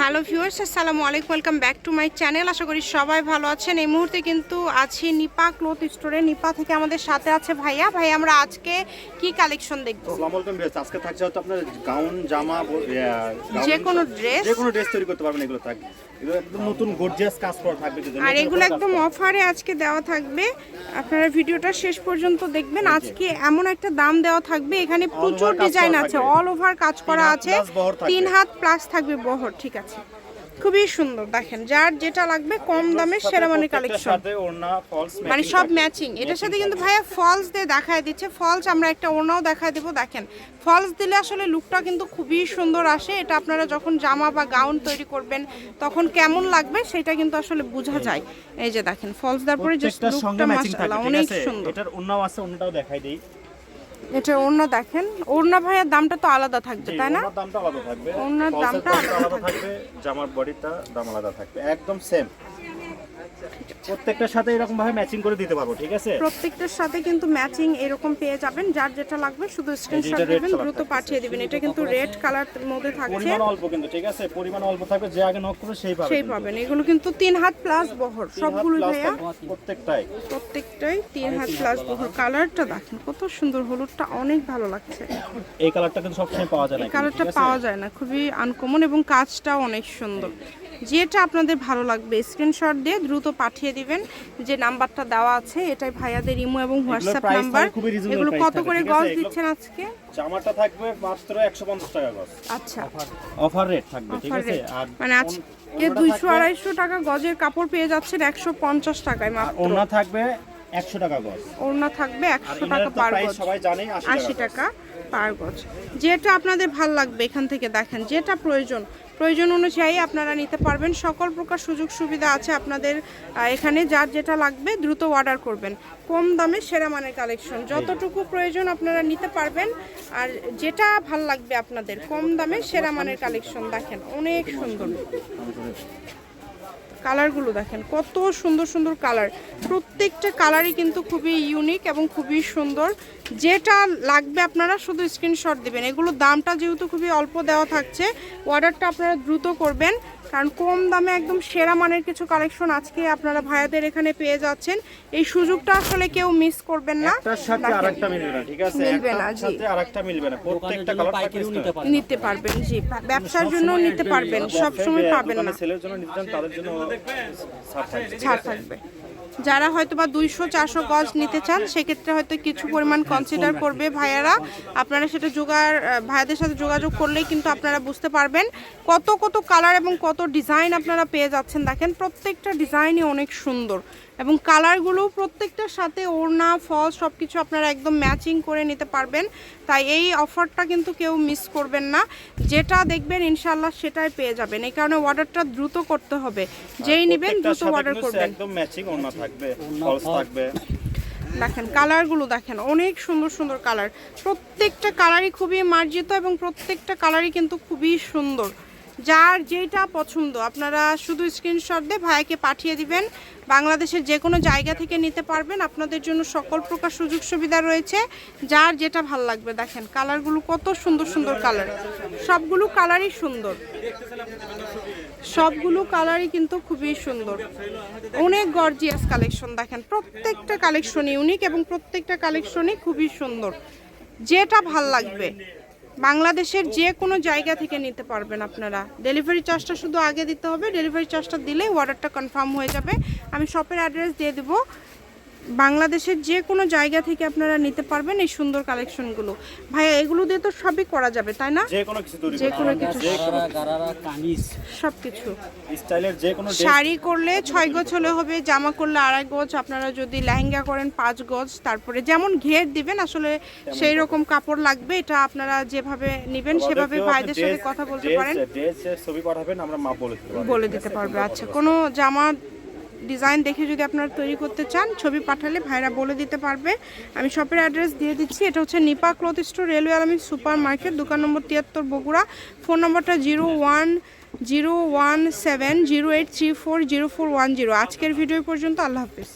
Hello viewers আসসালামু আলাইকুম welcome back to my channel আশা করি সবাই ভালো আছেন। এই মুহূর্তে কিন্তু আছি নিপা ক্লোথ স্টোরে নিপা থেকে আমাদের সাথে আছে ভাইয়া। ভাই আমরা আজকে কি কালেকশন দেখব? আসসালামু আলাইকুম ভিউয়ার্স আজকে থাকছে হচ্ছে আপনার গাউন জামা যে কোনো ড্রেস যে কোনো ড্রেস তৈরি করতে পারবেন এগুলো থাকবে। একদম নতুন গর্জিয়াস কাজ করা থাকবে আর এগুলো একদম অফারে আজকে দেওয়া থাকবে। আপনারা ভিডিওটা শেষ পর্যন্ত দেখবেন। আজকে এমন একটা দাম দেওয়া থাকবে। এখানে প্রচুর ডিজাইন আছে। অল ওভার কাজ করা আছে। তিন হাত প্লাস থাকবে বহর ঠিক আছে। খুবই সুন্দর দেখেন। যার যেটা লাগবে কম দামে সেরা মানে কালেকশন মানে সব ম্যাচিং এটার সাথে কিন্তু ভাইয়া ফলস দিয়ে দেখায় দিচ্ছে। ফলস আমরা একটা ওড়নাও দেখায় দেবো দেখেন। ফলস দিলে আসলে লুকটা কিন্তু খুবই সুন্দর আসে। এটা আপনারা যখন জামা বা গাউন তৈরি করবেন তখন কেমন লাগবে সেটা কিন্তু আসলে বোঝা যায়। এই যে দেখেন ফলস দেওয়ার পরে জাস্ট লুকটা মাশাআল্লাহ অনেক সুন্দর। এটার ওড়নাও আছে ওড়নাটাও দেখাই দেই। এটা ওড়না দেখেন। ওড়না ভাইয়ের দামটা তো আলাদা থাকবে তাই না? দামটা আলাদা থাকবে। ওড়নার দামটা আলাদা আলাদা থাকবে। জামার বডিটা দাম আলাদা থাকবে একদম সেম প্রত্যেকটার সাথে এরকম ভাবে ম্যাচিং করে দিতে পারব ঠিক আছে? প্রত্যেকটার সাথে কিন্তু ম্যাচিং এরকম পেয়ে যাবেন যার যেটা লাগবে শুধু স্ক্রিনশট দিবেন দ্রুত পাঠিয়ে দিবেন। এটা কিন্তু রেড কালার মধ্যে থাকছে। পরিমাণ অল্প কিন্তু ঠিক আছে? পরিমাণ অল্প থাকবে যে আগে নক করবে সেই পাবে সেই। পাবেন। এগুলো কিন্তু তিন হাত প্লাস বহর সবগুলো ভাইয়া। প্রত্যেকটাই। প্রত্যেকটাই তিন হাত প্লাস বহর। কালারটা দেখেন কত সুন্দর হলুদটা অনেক ভালো লাগছে। এই কালারটা কিন্তু সবসময় পাওয়া যায় না এই কালারটা পাওয়া যায় না খুবই আনকমন এবং কাজটাও অনেক সুন্দর। যেটা আপনাদের ভালো লাগবে স্ক্রিনশট দিয়ে দ্রুত পাঠিয়ে দিবেন। যে নাম্বারটা দেওয়া আছে এটাই ভাইয়াদের ইমো এবং হোয়াটসঅ্যাপ নাম্বার এগুলো কত করে গজ দিচ্ছেন আজকে? জামাটা থাকবে মাত্র 150 টাকা গজ। আচ্ছা। অফার রেট থাকবে ঠিক আছে? আর মানে আজকে ওড়নাটা দুইশো থাকবে- আড়াইশো টাকা গজের কাপড় পেয়ে যাচ্ছেন একশো পঞ্চাশ টাকায় আর মাত্র। ওড়না থাকবে 100 টাকা গজ। ওড়না থাকবে আর একশো টাকা ইনারের তো পার গজ। সবাই জানেই 80 আশি টাকা টাকা। পার গজ যেটা আপনাদের ভালো লাগবে এখান থেকে দেখেন যেটা প্রয়োজন। প্রয়োজন অনুযায়ী আপনারা নিতে পারবেন। সকল প্রকার সুযোগ সুবিধা আছে আপনাদের এখানে। যার যেটা লাগবে দ্রুত অর্ডার করবেন। কম দামে সেরা মানের কালেকশন যতটুকু প্রয়োজন আপনারা নিতে পারবেন। আর যেটা ভালো লাগবে আপনাদের কম দামে সেরা মানের কালেকশন দেখেন। অনেক সুন্দর। কালারগুলো দেখেন কত সুন্দর সুন্দর কালার প্রত্যেকটা কালারই কিন্তু খুবই ইউনিক এবং খুবই সুন্দর। যেটা লাগবে আপনারা শুধু স্ক্রিনশট দেবেন। এগুলোর দামটা যেহেতু খুবই অল্প দেওয়া থাকছে অর্ডারটা আপনারা দ্রুত করবেন। কারণ কম দামে একদম সেরা মানের কিছু কালেকশন আজকে আপনারা ভাইয়াদের এখানে পেয়ে যাচ্ছেন। এই সুযোগটা আসলে কেউ মিস করবেন না। মিলবে না ঠিক আছে? মিলবে না, জি। সাথে আরেকটা মিলবে না। প্রত্যেকটা কালার থাকবে স্টার। নিতে পারবেন জি। ব্যবসার জন্য নিতে পারবেন। সবসময় পাবেন না। ছাড় থাকবে। যারা হয়তো বা দুইশো চারশো গজ নিতে চান সেক্ষেত্রে হয়তো কিছু পরিমাণ কনসিডার করবে ভাইয়ারা। আপনারা সেটা জোগাড় ভাইয়াদের সাথে যোগাযোগ করলেই কিন্তু আপনারা বুঝতে পারবেন কত কত কালার এবং কত ডিজাইন আপনারা পেয়ে যাচ্ছেন। দেখেন প্রত্যেকটা ডিজাইনই অনেক সুন্দর এবং কালারগুলো প্রত্যেকটার সাথে ওড়না ফল সব কিছু আপনারা একদম ম্যাচিং করে নিতে পারবেন। তাই এই অফারটা কিন্তু কেউ মিস করবেন না। যেটা দেখবেন ইনশাল্লাহ সেটাই পেয়ে যাবেন। এই কারণে অর্ডারটা দ্রুত করতে হবে। যেই নেবেন দ্রুত অর্ডার করবেন। একদম ম্যাচিং ওড়না থাকবে ফলস থাকবে। দেখেন কালারগুলো দেখেন অনেক সুন্দর সুন্দর কালার। প্রত্যেকটা কালারই খুবই মার্জিত এবং প্রত্যেকটা কালারই কিন্তু খুবই সুন্দর। যার যেটা পছন্দ আপনারা শুধু স্ক্রিনশট দিয়ে ভাইকে পাঠিয়ে দিবেন। বাংলাদেশের যে কোনো জায়গা থেকে নিতে পারবেন। আপনাদের জন্য সকল প্রকার সুযোগ সুবিধা রয়েছে। যার যেটা ভালো লাগবে দেখেন কালারগুলো কত সুন্দর সুন্দর কালার। সবগুলো কালারই সুন্দর। সবগুলো কালারই কিন্তু খুবই সুন্দর। অনেক গর্জিয়াস কালেকশন দেখেন। প্রত্যেকটা কালেকশন ইউনিক এবং প্রত্যেকটা কালেকশনই খুবই সুন্দর। যেটা ভালো লাগবে। বাংলাদেশের যে কোনো জায়গা থেকে নিতে পারবেন আপনারা। ডেলিভারি চার্জটা শুধু আগে দিতে হবে। ডেলিভারি চার্জটা দিলেই অর্ডারটা কনফার্ম হয়ে যাবে। আমি শপের অ্যাড্রেস দিয়ে দেবো। বাংলাদেশের যে কোনো জায়গা থেকে আপনারা নিতে পারবেন এই সুন্দর কালেকশনগুলো। ভাইয়া এগুলো দিয়ে তো সবই করা যাবে তাই না? যে কোনো কিছু তৈরি যে কোনো কিছু। যে কোনো গারারা কামিজ। সব কিছু স্টাইলের যে কোনো শাড়ি করলে ছয় গজ হলে হবে জামা করলে আড়াই গজ আপনারা যদি লেহেঙ্গা করেন পাঁচ গজ তারপরে যেমন ঘের দিবেন আসলে সেই রকম কাপড় লাগবে এটা আপনারা যেভাবে নেবেন সেভাবে ভাইদের সাথে কথা বলতে পারেন। ছবি পাঠাবেন আমরা মাপ বলে দিতে পারবে আচ্ছা। কোনো জামা ডিজাইন দেখে যদি আপনারা তৈরি করতে চান, ছবি পাঠালে ভাইরা বলে দিতে পারবে। আমি শপের অ্যাড্রেস দিয়ে দিচ্ছি। এটা হচ্ছে নিপা ক্লথ স্টোর, রেলওয়ে আলামী সুপার মার্কেট দোকান নম্বর তিয়াত্তর বগুড়া। ফোন নম্বরটা zero one zero one seven zero eight three four zero four one zero. আজকের ভিডিও পর্যন্ত আল্লাহ হাফিজ।